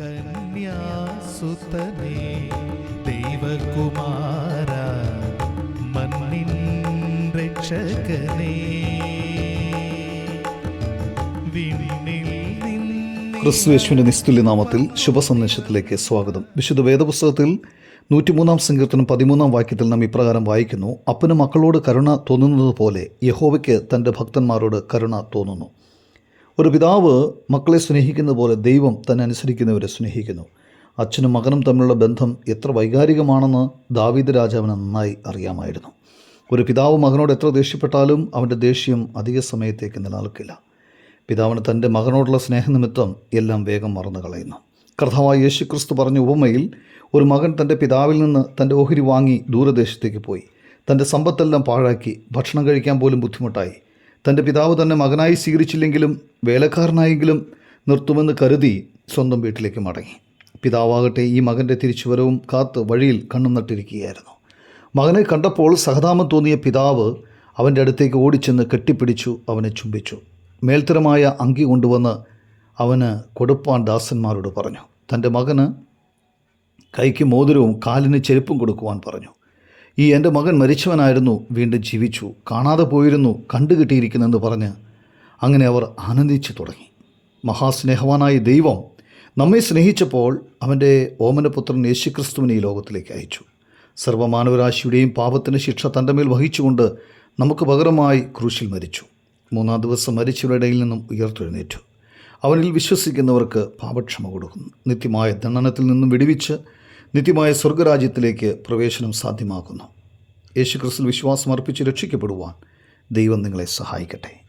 കന്യാസുതനേ ദൈവകുമാര മണ്ണിൻ രക്ഷകനേ. ക്രിസ്തുയേശുവിന്റെ നിസ്തുല്യ നാമത്തിൽ ശുഭസന്ദേശത്തിലേക്ക് സ്വാഗതം. വിശുദ്ധ വേദപുസ്തകത്തിൽ നൂറ്റിമൂന്നാം സങ്കീർത്തനം പതിമൂന്നാം വാക്യത്തിൽ നാം ഇപ്രകാരം വായിക്കുന്നു അപ്പന് മക്കളോട് കരുണ തോന്നുന്നത് പോലെ യഹോവയ്ക്ക് തന്റെ ഭക്തന്മാരോട് കരുണ തോന്നുന്നു. ഒരു പിതാവ് മക്കളെ സ്നേഹിക്കുന്ന പോലെ ദൈവം തന്നെ അനുസരിക്കുന്നവരെ സ്നേഹിക്കുന്നു. അച്ഛനും മകനും തമ്മിലുള്ള ബന്ധം എത്ര വൈകാരികമാണെന്ന് ദാവീദ് രാജാവിന് നന്നായി അറിയാമായിരുന്നു. ഒരു പിതാവ് മകനോട് എത്ര ദേഷ്യപ്പെട്ടാലും അവന്റെ ദേഷ്യം അധിക സമയത്തേക്ക് നിലനിൽക്കില്ല. പിതാവിന് തന്റെ മകനോടുള്ള സ്നേഹനിമിത്തം എല്ലാം വേഗം മറന്നു കളയുന്നു. കർത്താവായ യേശുക്രിസ്തു പറഞ്ഞ ഉപമയിൽ ഒരു മകൻ തന്റെ പിതാവിൽ നിന്ന് തന്റെ ഓഹരി വാങ്ങി ദൂരദേശത്തേക്ക് പോയി. തന്റെ സമ്പത്തെല്ലാം പാഴാക്കി ഭക്ഷണം കഴിക്കാൻ പോലും ബുദ്ധിമുട്ടായി. തന്റെ പിതാവ് തന്നെ മകനായി സ്വീകരിച്ചില്ലെങ്കിലും വേലക്കാരനായെങ്കിലും നിർത്തുമെന്ന് കരുതി സ്വന്തം വീട്ടിലേക്ക് മടങ്ങി. പിതാവാകട്ടെ ഈ മകന്റെ തിരിച്ചുവരവും കാത്ത് വഴിയിൽ കണ്ണും നട്ടിരിക്കുകയായിരുന്നു. മകനെ കണ്ടപ്പോൾ സഹതാമം തോന്നിയ പിതാവ് അവന്റെ അടുത്തേക്ക് ഓടിച്ചെന്ന് കെട്ടിപ്പിടിച്ചു അവനെ ചുംബിച്ചു. മേൽത്തരമായ അങ്കി കൊണ്ടുവന്ന് അവന് കൊടുപ്പാൻ ദാസന്മാരോട് പറഞ്ഞു. തന്റെ മകന് കൈക്ക് മോതിരവും കാലിന് ചെരുപ്പും കൊടുക്കുവാൻ പറഞ്ഞു. ഈ എന്റെ മകൻ മരിച്ചവനായിരുന്നു വീണ്ടും ജീവിച്ചു കാണാതെ പോയിരുന്നു കണ്ടുകിട്ടിയിരിക്കുന്നെന്ന് പറഞ്ഞ് അങ്ങനെ അവർ ആനന്ദിച്ചു തുടങ്ങി. മഹാസ്നേഹവാനായ ദൈവം നമ്മെ സ്നേഹിച്ചപ്പോൾ അവന്റെ ഓമനപുത്രൻ യേശുക്രിസ്തുവിനെ ഈ ലോകത്തിലേക്ക് അയച്ചു. സർവമാനവരാശിയുടെയും പാപത്തിന് ശിക്ഷ തന്റെ മേൽ വഹിച്ചുകൊണ്ട് നമുക്ക് പകരമായി ക്രൂശിൽ മരിച്ചു. മൂന്നാം ദിവസം മരിച്ചവരുടെ ഇടയിൽ നിന്നും ഉയർത്തെഴുന്നേറ്റു. അവനിൽ വിശ്വസിക്കുന്നവർക്ക് പാപക്ഷമ കൊടുക്കുന്നു. നിത്യമായ ദണ്ഡനത്തിൽ നിന്നും വിടുവിച്ച് നിത്യമായ സ്വർഗരാജ്യത്തിലേക്ക് പ്രവേശനം സാധ്യമാക്കുന്നു. യേശുക്രിസ്തു വിശ്വാസം അർപ്പിച്ച് രക്ഷിക്കപ്പെടുവാൻ ദൈവം നിങ്ങളെ സഹായിക്കട്ടെ.